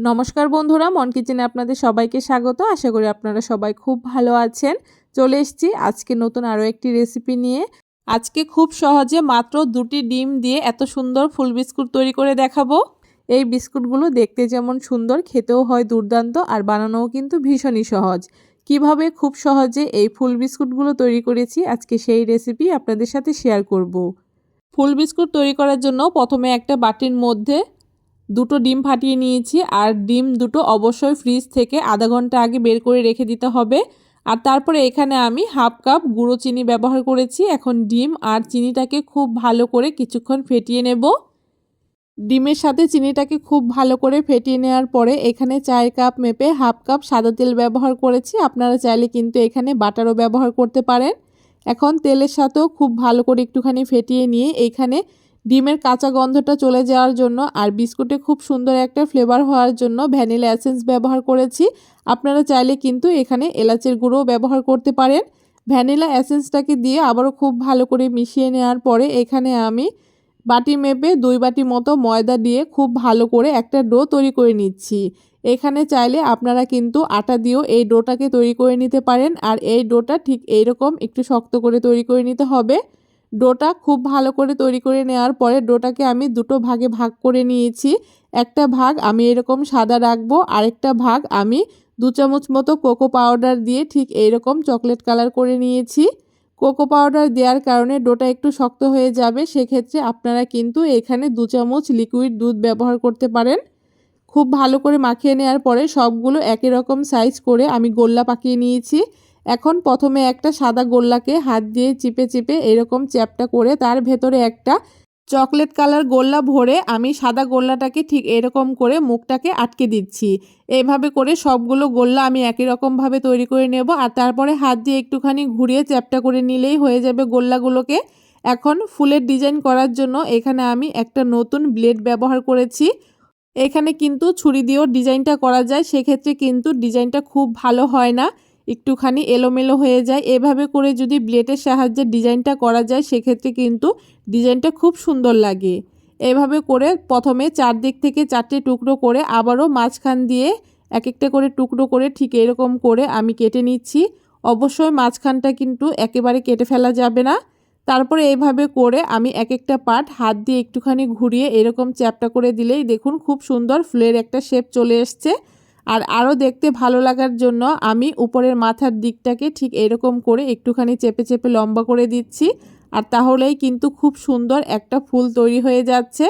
নমস্কার বন্ধুরা, মন কিচেনে আপনাদের সবাইকে স্বাগত। আশা করি আপনারা সবাই খুব ভালো আছেন। চলে এসেছি আজকে নতুন আরও একটি রেসিপি নিয়ে। আজকে খুব সহজে মাত্র দুটি ডিম দিয়ে এত সুন্দর ফুল বিস্কুট তৈরি করে দেখাবো। এই বিস্কুটগুলো দেখতে যেমন সুন্দর, খেতেও হয় দুর্দান্ত আর বানানোও কিন্তু ভীষণই সহজ। কীভাবে খুব সহজে এই ফুল বিস্কুটগুলো তৈরি করেছি আজকে সেই রেসিপি আপনাদের সাথে শেয়ার করব। ফুল বিস্কুট তৈরি করার জন্য প্রথমে একটা বাটির মধ্যে দুটো ডিম ফাটিয়ে নিয়েছি আর ডিম দুটো অবশ্যই ফ্রিজ থেকে আধা ঘণ্টা আগে বের করে রেখে দিতে হবে। আর তারপরে এখানে আমি হাফ কাপ গুঁড়ো চিনি ব্যবহার করেছি। এখন ডিম আর চিনিটাকে খুব ভালো করে কিছুক্ষণ ফেটিয়ে নেব। ডিমের সাথে চিনিটাকে খুব ভালো করে ফেটিয়ে নেওয়ার পরে এখানে চায়ের কাপ মেপে হাফ কাপ সাদা তেল ব্যবহার করেছি। আপনারা চাইলে কিন্তু এখানে বাটারও ব্যবহার করতে পারেন। এখন তেলের সাথেও খুব ভালো করে একটুখানি ফেটিয়ে নিয়ে এইখানে ডিমের কাঁচা গন্ধটা চলে যাওয়ার জন্য আর বিস্কুটে খুব সুন্দর একটা ফ্লেভার হওয়ার জন্য ভ্যানিলা অ্যাসেন্স ব্যবহার করেছি। আপনারা চাইলে কিন্তু এখানে এলাচের গুঁড়োও ব্যবহার করতে পারেন। ভ্যানিলা অ্যাসেন্সটাকে দিয়ে আবারও খুব ভালো করে মিশিয়ে নেওয়ার পরে এখানে আমি বাটি মেপে দুই বাটি মতো ময়দা দিয়ে খুব ভালো করে একটা ডো তৈরি করে নিচ্ছি। এখানে চাইলে আপনারা কিন্তু আটা দিয়েও এই ডোটাকে তৈরি করে নিতে পারেন আর এই ডোটা ঠিক এইরকম একটু শক্ত করে তৈরি করে নিতে হবে। ডোটা খুব ভালো করে তৈরি করে নেওয়ার পরে ডোটাকে আমি দুটো ভাগে ভাগ করে নিয়েছি। একটা ভাগ আমি এরকম সাদা রাখব, আরেকটা ভাগ আমি দু চামচ মতো কোকো পাউডার দিয়ে ঠিক এইরকম চকলেট কালার করে নিয়েছি। কোকো পাউডার দেওয়ার কারণে ডোটা একটু শক্ত হয়ে যাবে, সেক্ষেত্রে আপনারা কিন্তু এখানে দু চামচ লিকুইড দুধ ব্যবহার করতে পারেন। খুব ভালো করে মাখিয়ে নেওয়ার পরে সবগুলো একই রকম সাইজ করে আমি গোল্লা পাকিয়ে নিয়েছি। এখন প্রথমে একটা সাদা গোল্লাকে হাত দিয়ে চিপে চিপে এরকম চ্যাপটা করে তার ভেতরে একটা চকলেট কালার গোল্লা ভরে আমি সাদা গোল্লাটাকে ঠিক এরকম করে মুখটাকে আটকে দিচ্ছি। এইভাবে করে সবগুলো গোল্লা আমি একই রকমভাবে তৈরি করে নেব আর তারপরে হাত দিয়ে একটুখানি ঘুরিয়ে চ্যাপটা করে নিলেই হয়ে যাবে গোল্লাগুলোকে। এখন ফুলের ডিজাইন করার জন্য এখানে আমি একটা নতুন ব্লেড ব্যবহার করেছি। এখানে কিন্তু ছুরি দিয়েও ডিজাইনটা করা যায়, সেক্ষেত্রে কিন্তু ডিজাইনটা খুব ভালো হয় না। একটুখানি এলোমেলো হয়ে যায়। এভাবে করে যদি ব্লেডের সাহায্যে ডিজাইনটা করা যায়, সেক্ষেত্রে কিন্তু ডিজাইনটা খুব সুন্দর লাগে। এভাবে করে প্রথমে চারদিক থেকে চারটে টুকরো করে আবারও মাঝখান দিয়ে এক একটা করে টুকরো করে ঠিক এরকম করে আমি কেটে নিচ্ছি। অবশ্যই মাঝখানটা কিন্তু একেবারে কেটে ফেলা যাবে না। তারপরে এইভাবে করে আমি এক একটা পার্ট হাত দিয়ে একটুখানি ঘুরিয়ে এরকম চ্যাপটা করে দিলেই দেখুন খুব সুন্দর ফুলের একটা শেপ চলে এসছে। আর আরও দেখতে ভালো লাগার জন্য আমি উপরের মাথার দিকটাকে ঠিক এরকম করে একটুখানি চেপে চেপে লম্বা করে দিচ্ছি। আর তাহলেই কিন্তু খুব সুন্দর একটা ফুল তৈরি হয়ে যাচ্ছে।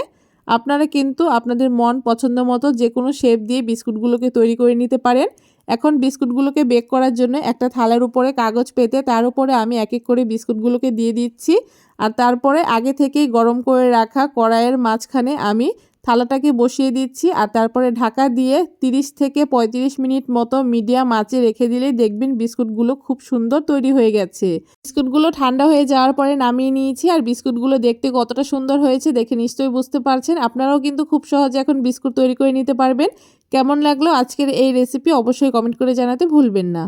আপনারা কিন্তু আপনাদের মন পছন্দ মতো যে কোনো শেপ দিয়ে বিস্কুটগুলোকে তৈরি করে নিতে পারেন। এখন বিস্কুটগুলোকে বেক করার জন্য একটা থালার উপরে কাগজ পেতে তার উপরে আমি এক এক করে বিস্কুটগুলোকে দিয়ে দিচ্ছি। আর তারপরে আগে থেকেই গরম করে রাখা কড়াইয়ের মাঝখানে আমি থালাটাকে বসিয়ে দিচ্ছি আর তারপরে ঢাকা দিয়ে 30 থেকে 35 মিনিট মতো মিডিয়াম আঁচে রেখে দিলেই দেখবেন বিস্কুটগুলো খুব সুন্দর তৈরি হয়ে গেছে। বিস্কুটগুলো ঠান্ডা হয়ে যাওয়ার পরে নামিয়ে নিয়েছি আর বিস্কুটগুলো দেখতে কতটা সুন্দর হয়েছে দেখে নিশ্চয়ই বুঝতে পারছেন। আপনারাও কিন্তু খুব সহজে এখন বিস্কুট তৈরি করে নিতে পারবেন। কেমন লাগল আজকের এই রেসিপি অবশ্যই কমেন্ট করে জানাতে ভুলবেন না।